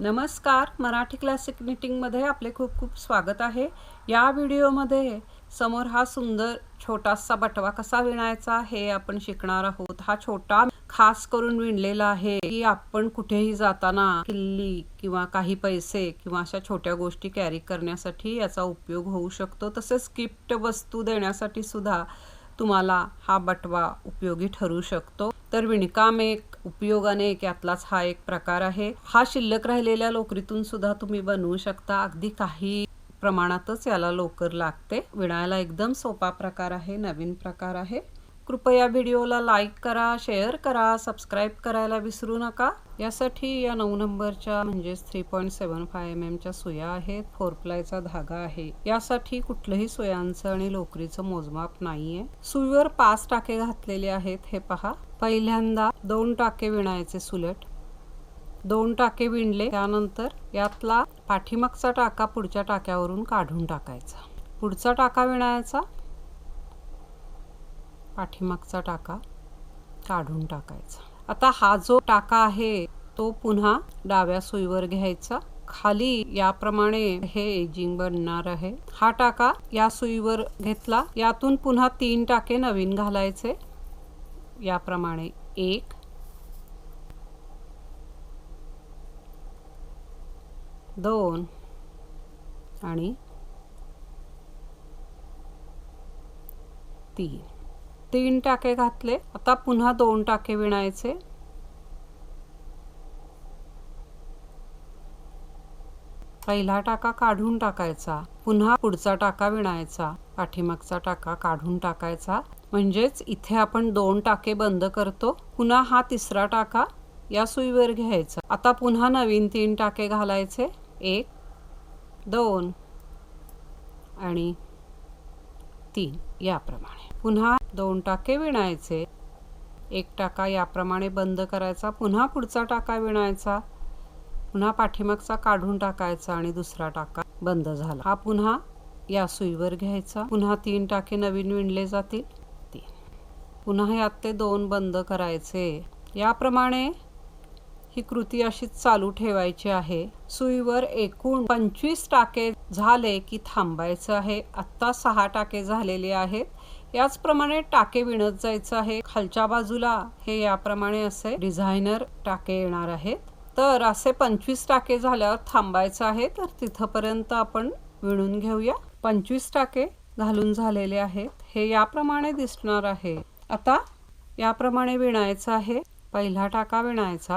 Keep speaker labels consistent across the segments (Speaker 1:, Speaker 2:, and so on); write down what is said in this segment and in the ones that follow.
Speaker 1: नमस्कार मराठी क्लासिक निटिंगमध्ये आपले खूप खूप स्वागत आहे. या व्हिडिओमध्ये समोर हा सुंदर छोटासा बटवा कसा विणायचा हे आपण शिकणार आहोत. हा छोटा खास करून विणलेला आहे की आपण कुठेही जाताना किल्ली किंवा काही पैसे किंवा अशा छोट्या गोष्टी कॅरी करण्यासाठी याचा उपयोग होऊ शकतो. तसेच गिफ्ट वस्तू देण्यासाठी सुद्धा तुम्हाला हा बटवा उपयोगी ठरू शकतो. तर विणकाम एक उपयोगाने एक यातलाच हा एक प्रकार आहे. हा शिल्लक राहिलेल्या लोकरीतून सुद्धा तुम्ही बनवू शकता. अगदी काही प्रमाणातच याला लोकर लागते. विणायला एकदम सोपा प्रकार आहे नवीन प्रकार आहे. कृपया व्हिडिओला लाईक करा शेअर करा सबस्क्राईब करायला विसरू नका. यासाठी या नऊ नंबरच्या म्हणजेच three point seven five M एमच्या सुया आहेत फोर प्लायचा धागा आहे. यासाठी कुठलंही सुयांचं आणि लोकरीचं मोजमाप नाहीये. सुईवर पाच टाके घातलेले आहेत हे पहा. पहिल्यांदा दोन टाके विणायचे सुलट. दोन टाके विणले त्यानंतर यातला पाठीमागचा टाका पुढच्या टाक्यावरून काढून टाकायचा. पुढचा टाका विणायचा पाठीमागचा टाका काढून टाकायचा. आता हा जो टाका आहे तो पुन्हा डाव्या सुईवर घ्यायचा. खाली याप्रमाणे हे एजिंग बनणार आहे. हा टाका या सुईवर घेतला. यातून पुन्हा तीन टाके नवीन घालायचे. याप्रमाणे एक दोन आणि तीन. तीन टाके घातले. आता पुन्हा दोन टाके विणायचे. पहिला टाका काढून टाकायचा. पुन्हा पुढचा टाका विणायचा. पाठीमागचा टाका काढून टाकायचा. म्हणजेच इथे आपण दोन टाके बंद करतो. पुन्हा हा तिसरा टाका या सुईवर घ्यायचा. आता पुन्हा नवीन तीन टाके घालायचे. एक दोन आणि तीन याप्रमाणे. पुन्हा दोन टाके विणायचे. एक टाका याप्रमाणे बंद करायचा पुन्हा पुढचा टाका विणायचा पुन्हा पाठीमागचा काढून टाकायचा आणि दुसरा टाका बंद झाला. हा पुन्हा या सुईवर घ्यायचा. पुन्हा तीन टाके नवीन विणले जातील. पुन्हा यात ते दोन बंद करायचे. याप्रमाणे ही कृती अशीच चालू ठेवायची आहे. सुईवर एकूण पंचवीस टाके झाले की थांबायचं आहे. आत्ता सहा टाके झालेले आहेत. याचप्रमाणे टाके विणत जायचं आहे. खालच्या बाजूला हे याप्रमाणे असे डिझायनर टाके येणार आहेत. तर असे पंचवीस टाके झाल्यावर थांबायचं आहे. तर तिथपर्यंत आपण विणून घेऊया. पंचवीस टाके घालून झालेले आहेत. हे याप्रमाणे दिसणार आहे. आता याप्रमाणे विणायचं आहे. पहिला टाका विणायचा.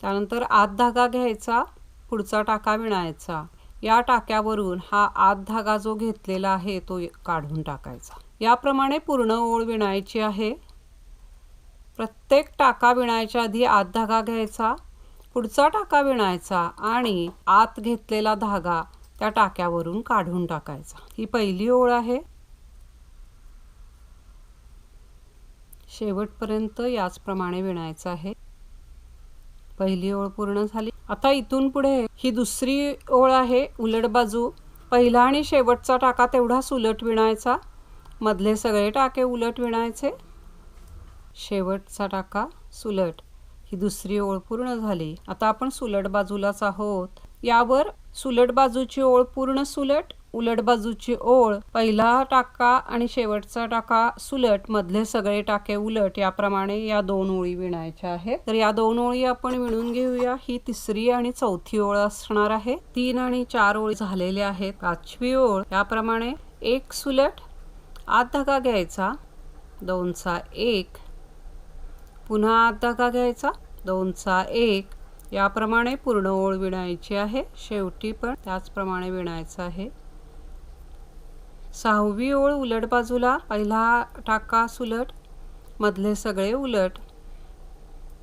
Speaker 1: त्यानंतर आत धागा घ्यायचा. पुढचा टाका विणायचा. या टाक्यावरून हा आत धागा जो घेतलेला आहे तो काढून टाकायचा. याप्रमाणे पूर्ण ओळ विणायची आहे. प्रत्येक टाका विणायच्या आधी आत धागा घ्यायचा पुढचा टाका विणायचा आणि आत घेतलेला धागा त्या टाक्यावरून काढून टाकायचा. ही पहिली ओळ आहे. शेवटपर्यंत याचप्रमाणे विणायचं आहे. पहिली ओळ पूर्ण झाली. आता इथून पुढे ही दुसरी ओळ आहे उलट बाजू. पहिला आणि शेवटचा टाका तेवढाच उलट विणायचा. मधले सगळे टाके उलट विणायचे? शेवटचा टाका सुलट. ही दुसरी ओळ पूर्ण झाली. आता आपण सुलट बाजूलाच आहोत. यावर सुलट बाजूची ओळ पूर्ण सुलट उलट बाजूची ओळ पहिला टाका आणि शेवटचा टाका सुलट मधले सगळे टाके उलट. याप्रमाणे या दोन ओळी विणायच्या आहेत. तर या दोन ओळी आपण विणून घेऊया. ही तिसरी आणि चौथी ओळ असणार आहे. तीन आणि चार ओळी झालेल्या आहेत. पाचवी ओळ. याप्रमाणे एक सुलट आत धागा घ्यायचा. दोनचा एक. पुन्हा आत धागा घ्यायचा. दोनचा एक. याप्रमाणे पूर्ण ओळ विणायची आहे. शेवटी पण त्याचप्रमाणे विणायचं आहे. सहावी ओळ उलट बाजूला. पहिला टाका सुलट. मधले सगळे उलट.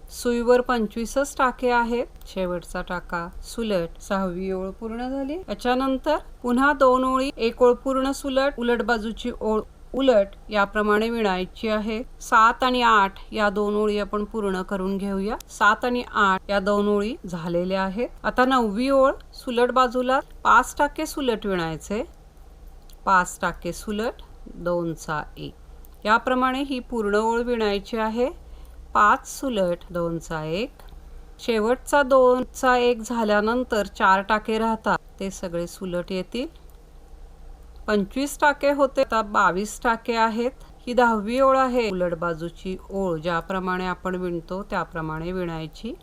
Speaker 1: सुईवर पंचवीसच टाके आहेत. शेवटचा टाका सुलट. सहावी ओळ पूर्ण झाली. याच्यानंतर पुन्हा दोन ओळी. एक ओळ पूर्ण सुलट. उलट बाजूची ओळ उलट याप्रमाणे विणायची आहे. सात आणि आठ या दोन ओळी आपण पूर्ण करून घेऊया. सात आणि आठ या दोन ओळी झालेल्या आहेत. आता नववी ओळ सुलट बाजूला पाच टाके सुलट विणायचे. पाच टाके सुलट दोनचा एक. याप्रमाणे ही पूर्ण ओळ विणायची आहे. पाच सुलट दोनचा एक. शेवटचा दोनचा एक झाल्यानंतर चार टाके राहतात. ते सगळे सुलट येतील. पंचवीस टाके होते आता बावीस टाके आहेत. ही दहावी ओळ आहे. उलट बाजूची ओळ ज्याप्रमाणे आपण विणतो त्याप्रमाणे विणायची.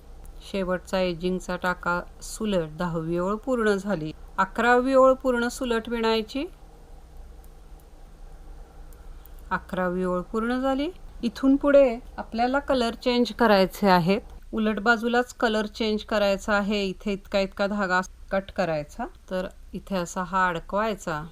Speaker 1: शेवटचा एजिंगचा टाका सुलट. दहावी ओळ पूर्ण झाली. अकरावी ओळ पूर्ण सुलट विणायची. अकरावी ओळ पूर्ण झाली. इथून पुढे आपल्याला कलर चेंज करायचे आहेत. उलट बाजूलाच कलर चेंज करायचा आहे. इथे इतका इतका धागा कट करायचा. तर इथे असा हा अडकवायचा.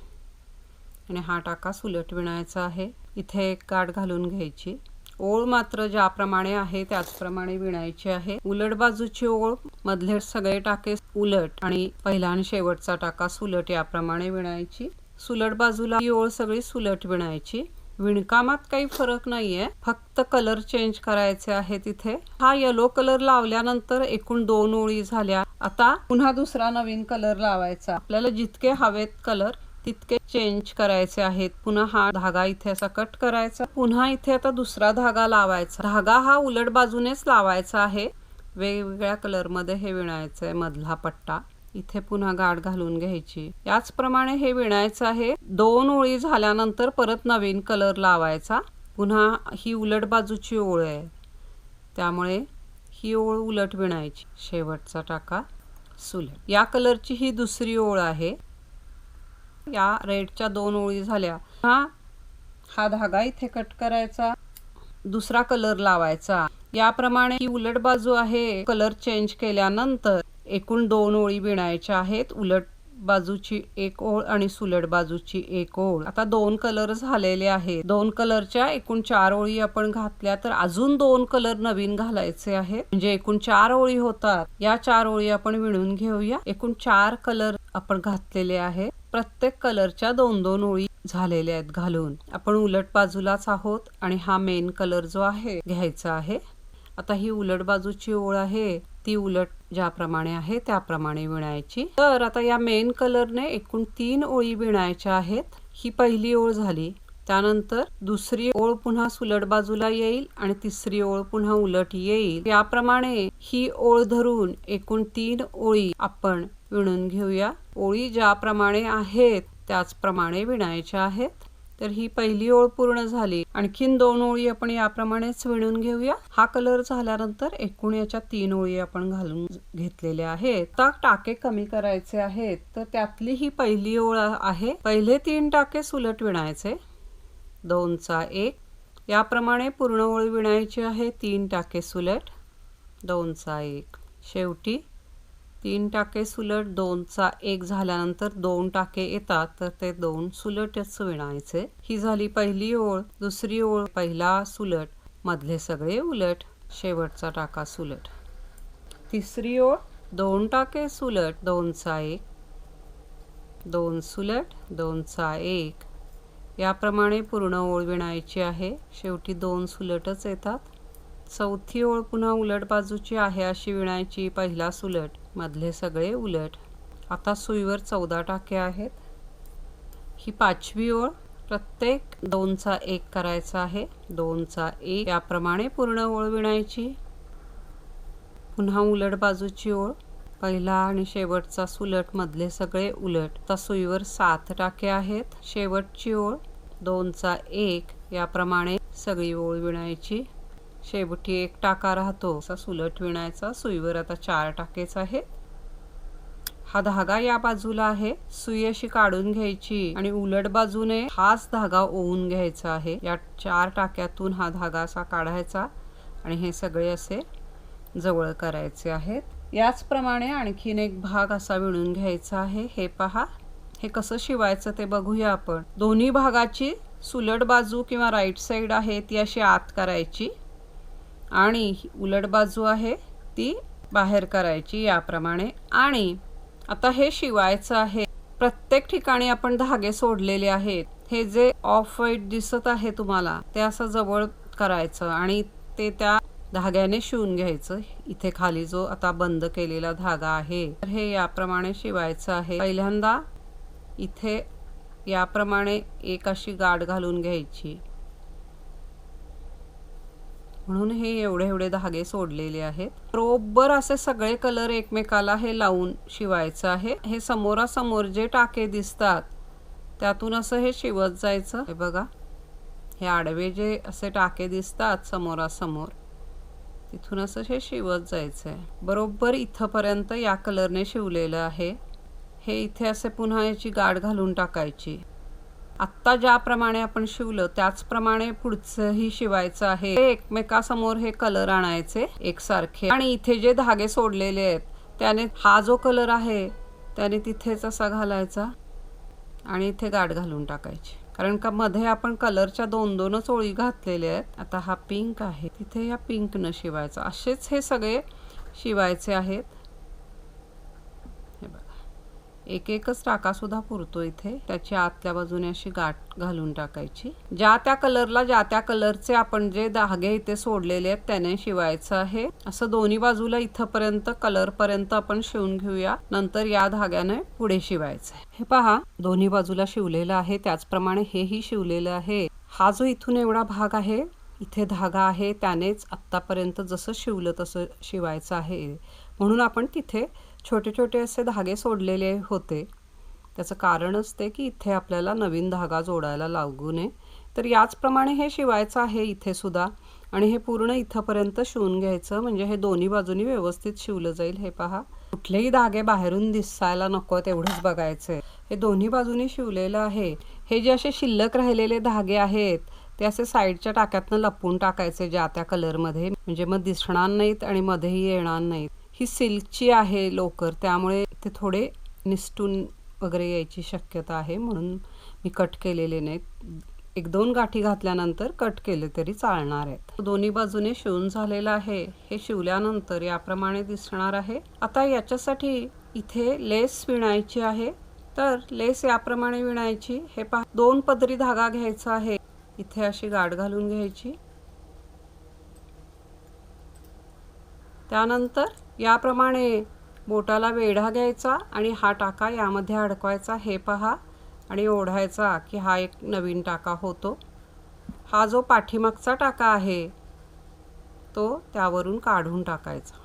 Speaker 1: आणि हा टाका सुलट विणायचा आहे. इथे एक गाठ घालून घ्यायची. ओळ मात्र ज्याप्रमाणे आहे त्याचप्रमाणे विणायची आहे. उलट बाजूची ओळ मधले सगळे टाके उलट आणि पहिला आणि शेवटचा टाका सुलट याप्रमाणे विणायची. सुलट बाजूला ही ओळ सगळी सुलट विणायची. विणकामात काही फरक नाहीये. फक्त कलर चेंज करायचे आहे तिथे हा येलो कलर लावल्यानंतर एकूण दोन ओळी झाल्या. आता पुन्हा दुसरा नवीन कलर लावायचा. आपल्याला जितके हवेत कलर तितके चेंज करायचे आहेत. पुन्हा हा धागा इथे असा कट करायचा. पुन्हा इथे आता दुसरा धागा लावायचा. धागा हा उलट बाजूनेच लावायचा आहे. वेगवेगळ्या कलरमध्ये हे विणायचं आहे मधला पट्टा. इथे पुन्हा गाठ घालून घ्यायची. याचप्रमाणे हे विणायचं आहे. दोन ओळी झाल्यानंतर परत नवीन कलर लावायचा. पुन्हा ही उलट बाजूची ओळ आहे. त्यामुळे ही ओळ उलट विणायची. शेवटचा टाका. सुलट. या कलरची ही दुसरी ओळ आहे. या रेडच्या दोन ओळी झाल्या. हा हा धागा इथे कट करायचा. दुसरा कलर लावायचा. याप्रमाणे ही उलट बाजू आहे. कलर चेंज केल्यानंतर एकूण दोन ओळी विणायच्या आहेत. उलट बाजूची एक ओळ आणि सुलट बाजूची एक ओळ. आता दोन कलर झालेले आहेत. दोन कलरच्या एकूण चार ओळी आपण घातल्या तर अजून दोन कलर नवीन घालायचे आहेत. म्हणजे एकूण चार ओळी होतात. या चार ओळी आपण विणून घेऊया. एकूण चार कलर आपण घातलेले आहे. प्रत्येक कलरच्या दोन दोन ओळी झालेल्या आहेत घालून. आपण उलट बाजूलाच आहोत आणि हा मेन कलर जो आहे घ्यायचा आहे. आता ही उलट बाजूची ओळ आहे. ती उलट ज्याप्रमाणे आहे त्याप्रमाणे विणायची. तर आता या मेन कलरने एकूण तीन ओळी विणायच्या आहेत. ही पहिली ओळ झाली. त्यानंतर दुसरी ओळ पुन्हा सुलट बाजूला येईल आणि तिसरी ओळ पुन्हा उलट येईल. याप्रमाणे ही ओळ धरून एकूण तीन ओळी आपण विणून घेऊया. ओळी ज्याप्रमाणे आहेत त्याचप्रमाणे विणायच्या आहेत. तर ही पहिली ओळ पूर्ण झाली. आणखीन दोन ओळी आपण याप्रमाणेच विणून घेऊया. हा कलर झाल्यानंतर एकूण याच्या तीन ओळी आपण घालून घेतलेल्या आहेत. आता टाके कमी करायचे आहेत. तर त्यातली ही पहिली ओळ आहे. पहिले तीन टाके सुलट विणायचे. दोनचा एक. याप्रमाणे पूर्ण ओळ विणायची आहे. तीन टाके सुलट. दोनचा एक. शेवटी तीन टाके सुलट दोनचा एक झाल्यानंतर दोन टाके येतात तर ते दोन सुलटच विणायचे. ही झाली पहिली ओळ दुसरी ओळ पहिला सुलट मधले सगळे उलट शेवटचा टाका सुलट. तिसरी ओळ दोन टाके सुलट दोनचा एक दोन सुलट दोनचा एक. याप्रमाणे पूर्ण ओळ विणायची आहे. शेवटी दोन सुलटच येतात. चौथी ओळ पुन्हा उलट बाजूची आहे अशी विणायची पहिला सुलट. मधले सगळे उलट. आता सुईवर चौदा टाके आहेत. ही पाचवी ओळ प्रत्येक दोनचा एक करायचा आहे. दोनचा एक याप्रमाणे पूर्ण ओळ विणायची. पुन्हा उलट बाजूची ओळ. पहिला आणि शेवटचा सुलट मधले सगळे उलट. आता सुईवर सात टाके आहेत. शेवटची ओळ दोनचा एक याप्रमाणे सगळी ओळ विणायची. शेवटी एक टाका राहतो. असा सुलट विणायचा सुईवर आता चार टाकेच आहे हा धागा या बाजूला आहे. सुई अशी काढून घ्यायची आणि उलट बाजूने हाच धागा ओवून घ्यायचा आहे. या चार टाक्यातून हा धागा असा काढायचा आणि हे सगळे असे जवळ करायचे आहेत. याचप्रमाणे आणखीन एक भाग असा विणून घ्यायचा आहे. हे पहा. हे कसं शिवायचं ते बघूया आपण. दोन्ही भागाची सुलट बाजू किंवा राईट साईड आहे ती अशी आत करायची. आणि उलट बाजू आहे ती बाहेर करायची याप्रमाणे. आणि आता हे शिवायचं आहे. प्रत्येक ठिकाणी आपण धागे सोडलेले आहेत. हे जे ऑफ व्हाईट दिसत आहे तुम्हाला ते असं जवळ करायचं आणि ते त्या धाग्याने शिवून घ्यायचं. इथे खाली जो आता बंद केलेला धागा आहे तर हे याप्रमाणे शिवायचं आहे. पहिल्यांदा इथे याप्रमाणे एक अशी गाठ घालून घ्यायची. म्हणून हे एवढे एवढे धागे सोडलेले आहेत. बरोबर असे सगळे कलर एकमेकाला हे लावून शिवायचं आहे. हे समोरासमोर जे टाके दिसतात त्यातून असं हे शिवत जायचं. हे बघा हे आडवे जे असे टाके दिसतात समोरासमोर तिथून असं हे शिवत जायचं आहे बरोबर इथंपर्यंत या कलरने शिवलेलं आहे. हे इथे असे पुन्हा याची गाठ घालून टाकायची. आत्ता ज्याप्रमाणे आपण शिवलं त्याचप्रमाणे पुढचंही शिवायचं आहे. एकमेकासमोर हे कलर आणायचे एकसारखे. आणि इथे जे धागे सोडलेले आहेत त्याने हा जो कलर आहे त्याने तिथेच असा घालायचा आणि इथे गाठ घालून टाकायची. कारण का मध्ये आपण कलरच्या दोन दोनच ओळी घातलेल्या आहेत. आता हा पिंक आहे. तिथे या पिंकनं शिवायचा. असेच हे सगळे शिवायचे आहेत. एक एकच टाका सुद्धा पुरतो इथे. त्याची आतल्या बाजूने अशी गाठ घालून टाकायची. ज्या त्या कलरला ज्या त्या कलरचे आपण जे धागे इथे सोडलेले आहेत त्याने शिवायचं आहे. असं दोन्ही बाजूला इथपर्यंत कलर पर्यंत आपण शिवून घेऊया. नंतर या धाग्याने पुढे शिवायचं आहे. हे पहा दोन्ही बाजूला शिवलेलं आहे. त्याचप्रमाणे हेही शिवलेलं आहे. हा जो इथून एवढा भाग आहे इथे धागा आहे त्यानेच आत्तापर्यंत जसं शिवलं तसं शिवायचं आहे. म्हणून आपण तिथे छोटे छोटे असे धागे सोडलेले होते. त्याचं कारण असते की इथे आपल्याला नवीन धागा जोडायला लागू नये. तर याचप्रमाणे हे शिवायचं आहे इथे सुद्धा. आणि हे पूर्ण इथंपर्यंत शिवून घ्यायचं. म्हणजे हे दोन्ही बाजूनी व्यवस्थित शिवलं जाईल. हे पहा. कुठलेही धागे बाहेरून दिसायला नको तेवढंच बघायचं हे दोन्ही बाजूनी शिवलेलं आहे. हे जे असे शिल्लक राहिलेले धागे आहेत ते असे साईडच्या टाक्यातनं लपवून टाकायचे ज्या त्या कलरमध्ये. म्हणजे मग दिसणार नाहीत आणि मध्येही येणार नाहीत. ही सिल्कची आहे लोकर त्यामुळे ते थोडे निसटून वगैरे यायची शक्यता आहे म्हणून मी कट केलेले नाहीत. एक दोन गाठी घातल्यानंतर कट केले तरी चालणार आहेत. दोन्ही बाजूने शिवून झालेलं आहे. हे शिवल्यानंतर याप्रमाणे दिसणार आहे. आता याच्यासाठी इथे लेस विणायची आहे. तर लेस याप्रमाणे विणायची. हे पहा दोन पदरी धागा घ्यायचा आहे. इथे अशी गाठ घालून घ्यायची. त्यानंतर याप्रमाणे बोटाला वेढा घ्यायचा आणि हा टाका यामध्ये अडकवायचा. हे पहा आणि ओढायचा की हा एक नवीन टाका होतो. हा जो पाठीमागचा टाका आहे तो त्यावरून काढून टाकायचा.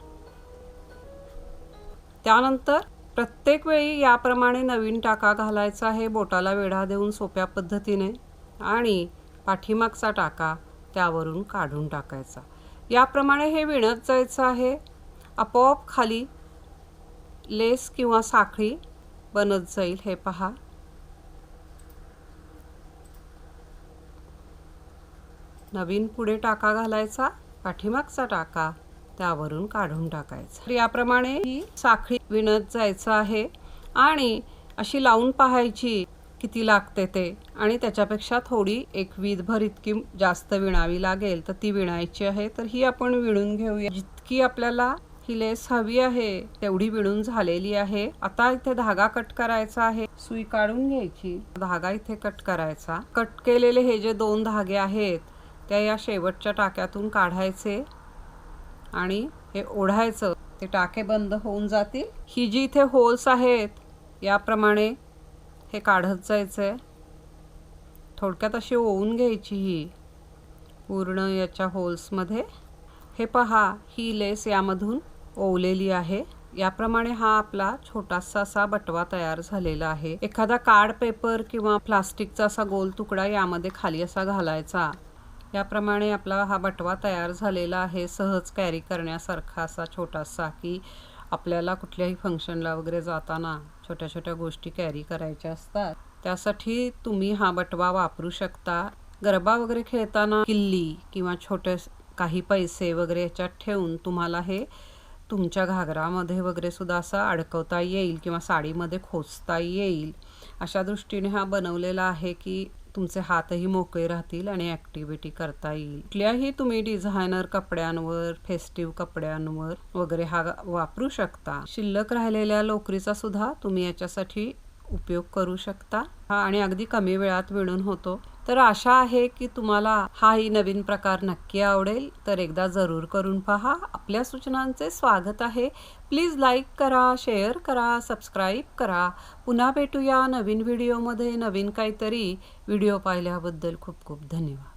Speaker 1: त्यानंतर प्रत्येक वेळी याप्रमाणे नवीन टाका घालायचा. हे बोटाला वेढा देऊन सोप्या पद्धतीने आणि पाठीमागचा टाका त्यावरून काढून टाकायचा. याप्रमाणे हे विणत जायचं आहे. आपोआप खाली लेस किंवा साखळी बनत जाईल. हे पहा. नवीन पुढे टाका घालायचा. पाठीमागचा टाका. त्यावरून काढून टाकायचा. याप्रमाणे ही साखळी विणत जायचं आहे. आणि अशी लावून पाहायची किती लागते ते? आणि त्याच्यापेक्षा थोडी एक वीजभर इतकी जास्त विणावी लागेल तर ती विणायची आहे तर ही आपण विणून घेऊया. जितकी आपल्याला ही लेस हवी आहे तेवढी विणून झालेली आहे. आता इथे धागा कट करायचा आहे. सुई काढून घ्यायची. धागा इथे कट करायचा. कट केलेले हे जे दोन धागे आहेत त्या या शेवटच्या टाक्यातून काढायचे आणि हे ओढायचं. ते टाके बंद होऊन जातील. ही जी इथे होल्स आहेत याप्रमाणे हे काढत जायचं आहे थोडक्यात अशी ओवून घ्यायची ही. पूर्ण याच्या होल्समध्ये. हे पहा ही लेस यामधून ओवलेली आहे. याप्रमाणे हा आपला छोटासा असा बटवा तयार झालेला आहे. एखादा कार्ड पेपर किंवा प्लास्टिकचा असा गोल तुकडा यामध्ये खाली असा घालायचा. याप्रमाणे आपला हा बटवा तयार झालेला आहे सहज कॅरी करण्यासारखा असा छोटासा की आपल्याला कुठल्याही फंक्शनला वगैरे जाताना छोट्या छोट्या गोष्टी कॅरी करायच्या असतात. त्यासाठी तुम्ही हा बटवा वापरू शकता. गरबा वगैरे खेळताना किल्ली किंवा छोटे काही पैसे वगैरे याच्यात ठेवून तुम्हाला हे तुमच्या घागरामध्ये वगैरे सुद्धा असं अडकवता येईल किंवा साडीमध्ये खोचता येईल. अशा दृष्टीने हा बनवलेला आहे की तुमचे हातही मोकळे राहतील आणि ॲक्टिव्हिटी करता येईल. कुठल्याही तुम्ही डिझायनर कपड्यांवर फेस्टिव्ह कपड्यांवर वगैरे हा वापरू शकता. शिल्लक राहिलेल्या लोकरीचा सुद्धा तुम्ही याच्यासाठी उपयोग करू शकता. हा आणि अगदी कमी वेळात विणून होतो. तर आशा आहे की तुम्हाला हाही नवीन प्रकार नक्की आवडेल. तर एकदा जरूर करून पहा. आपल्या सूचनांचे स्वागत आहे. प्लीज लाईक करा शेअर करा सबस्क्राईब करा. पुन्हा भेटूया नवीन व्हिडिओमध्ये नवीन काहीतरी व्हिडिओ पाहिल्याबद्दल खूप खूप धन्यवाद.